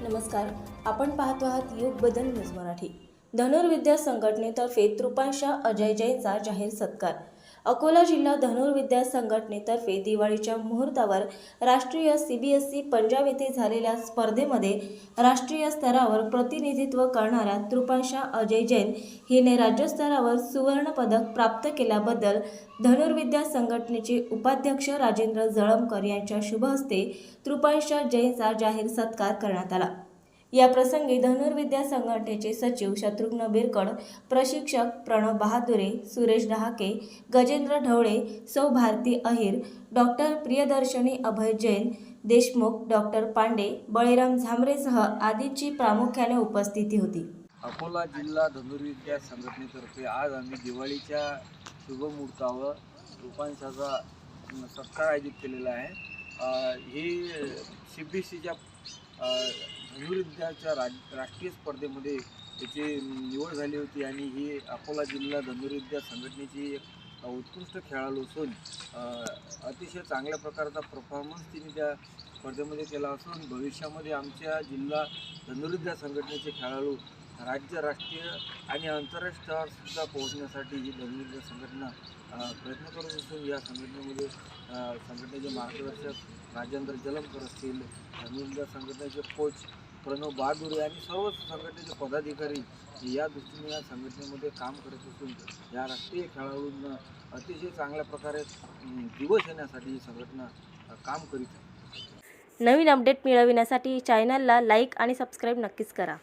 नमस्कार. आपण पाहतो आहात युग बदल न्यूज मराठी. धनुर्विद्या संघटनेतर्फे तृपांशा अजय जैनचा जाहीर सत्कार. अकोला जिल्हा धनुर्विद्या संघटनेतर्फे दिवाळीच्या मुहूर्तावर राष्ट्रीय सीबीएसई पंजाब येथे झालेल्या स्पर्धेमध्ये राष्ट्रीय स्तरावर प्रतिनिधित्व करणाऱ्या तृपांशा अजय जैन हिने राज्यस्तरावर सुवर्णपदक प्राप्त केल्याबद्दल धनुर्विद्या संघटनेचे उपाध्यक्ष राजेंद्र जळमकर यांच्या शुभ हस्ते तृपांशा जैनचा जाहीर सत्कार करण्यात आला. या प्रसंगी धनुर्विद्या संघटनेचे सचिव शत्रुघ्न बिरकड प्रशिक्षक प्रणव बहादुरे सुरेश डहाके गजेंद्र ढवळे सौ भारती अहिर डॉक्टर प्रियदर्शनी अभय जैन देशमुख डॉक्टर पांडे बळीराम झांबरेसह आदींची प्रामुख्याने उपस्थिती होती. अकोला जिल्हा धनुर्विद्या संघटनेतर्फे आज आम्ही दिवाळीच्या शुभमुहूर्तावर रुपांशाचा सत्कार आयोजित केलेला आहे. ही सी बी सीच्या धनुर्विद्याच्या राज राष्ट्रीय स्पर्धेमध्ये त्याची निवड झाली होती आणि ही अकोला जिल्हा धनुर्विद्या संघटनेची एक उत्कृष्ट खेळाडू असून अतिशय चांगल्या प्रकारचा परफॉर्मन्स तिने त्या स्पर्धेमध्ये केला असून भविष्यामध्ये आमच्या जिल्हा धनुर्विद्या संघटनेचे खेळाडू राज्य राष्ट्रीय आणि आंतरराष्ट्रीय सुद्धा पोहोचण्यासाठी ही धनुर्विद्या संघटना प्रयत्न करत असून या संघटनेमध्ये संघटनेचे मार्गदर्शक राजेंद्र जलमकर असतील धनुर्विद्या संघटनेचे कोच प्रणव बहादुरे आणि सर्व संघटनेचे पदाधिकारी या दृष्टीने या संघटनेमध्ये काम करत असून या राष्ट्रीय खेळाडूंना अतिशय चांगल्या प्रकारे दिवस येण्यासाठी ही संघटना काम करीत आहे. नवीन अपडेट मिळविण्यासाठी चॅनलला लाईक आणि सबस्क्राईब नक्कीच करा.